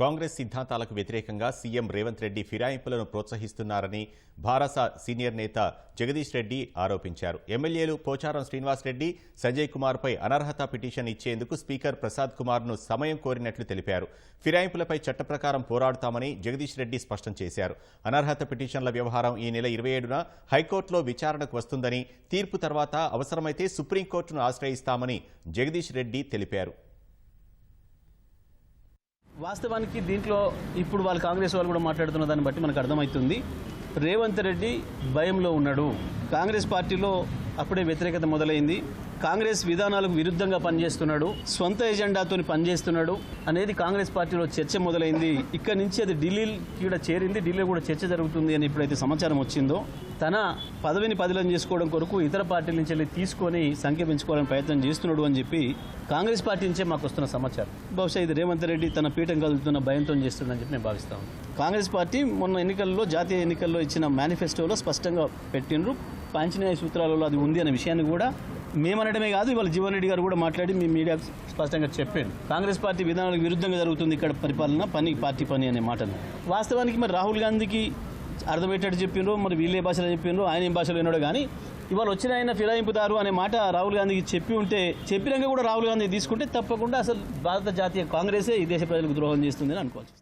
కాంగ్రెస్ సిద్ధాంతాలకు వ్యతిరేకంగా సీఎం రేవంత్ రెడ్డి ఫిరాయింపులను ప్రోత్సహిస్తున్నారని భారస సీనియర్ నేత జగదీష్ రెడ్డి ఆరోపించారు. ఎమ్మెల్యేలు పోచారం శ్రీనివాస్ రెడ్డి సంజయ్ కుమార్పై అనర్హత పిటిషన్ ఇచ్చేందుకు స్పీకర్ ప్రసాద్ కుమార్ను సమయం కోరినట్లు తెలిపారు. ఫిరాయింపులపై చట్టప్రకారం పోరాడుతామని జగదీష్ రెడ్డి స్పష్టం చేశారు. అనర్హత పిటిషన్ల వ్యవహారం ఈ నెల ఇరవై ఏడున హైకోర్టులో విచారణకు వస్తుందని తీర్పు తర్వాత అవసరమైతే సుప్రీంకోర్టును ఆశ్రయిస్తామని జగదీష్ రెడ్డి తెలిపారు. వాస్తవానికి దీంట్లో ఇప్పుడు వాళ్ళు కాంగ్రెస్ వాళ్ళు కూడా మాట్లాడుతున్న దాన్ని బట్టి మనకు అర్థమవుతుంది. రేవంత్ రెడ్డి భయంలో ఉన్నాడు. కాంగ్రెస్ పార్టీలో అప్పుడే వ్యతిరేకత మొదలైంది. కాంగ్రెస్ విధానాలకు విరుద్ధంగా పనిచేస్తున్నాడు. సొంత ఎజెండాతో పనిచేస్తున్నాడు అనేది కాంగ్రెస్ పార్టీలో చర్చ మొదలైంది. ఇక్కడ నుంచి అది ఢిల్లీ కూడా చేరింది. ఢిల్లీ కూడా చర్చ జరుగుతుంది అని ఎప్పుడైతే సమాచారం వచ్చిందో తన పదవిని పదిలం చేసుకోవడం కొరకు ఇతర పార్టీల నుంచి వెళ్ళి తీసుకొని సంఖ్య పెంచుకోవాలని ప్రయత్నం చేస్తున్నాడు అని చెప్పి కాంగ్రెస్ పార్టీ నుంచే మాకు వస్తున్న సమాచారం. బహుశా ఇది రేవంత్ రెడ్డి తన పీఠం కదులుతున్న భయంతో చేస్తుందని చెప్పి నేను భావిస్తాను కాంగ్రెస్ పార్టీ మొన్న ఎన్నికల్లో జాతీయ ఎన్నికల్లో ఇచ్చిన మేనిఫెస్టోలో స్పష్టంగా పెట్టిండ్రు. పాంచనేయ సూత్రాలలో అది ఉంది అనే విషయాన్ని కూడా మేమనడమే కాదు ఇవాళ జీవన్ రెడ్డి గారు కూడా మాట్లాడి మీ మీడియా స్పష్టంగా చెప్పాను కాంగ్రెస్ పార్టీ విధానాలకు విరుద్ధంగా జరుగుతుంది ఇక్కడ పరిపాలన పని పార్టీ పని అనే మాటను వాస్తవానికి మరి రాహుల్ గాంధీకి అర్థమయ్యేటట్టు చెప్పిండ్రు మరి వీళ్ళే భాషలో చెప్పిండ్రు ఆయన ఏం భాషలో విన్నాడో కానీ ఇవాళ వచ్చిన ఆయన ఫిరాయింపుదారు అనే మాట రాహుల్ గాంధీకి చెప్పి ఉంటే చెప్పినాక కూడా రాహుల్ గాంధీ తీసుకుంటే తప్పకుండా అసలు భారత జాతీయ కాంగ్రెసే ఈ దేశ ప్రజలకు ద్రోహం చేస్తుందని అనుకోవచ్చు.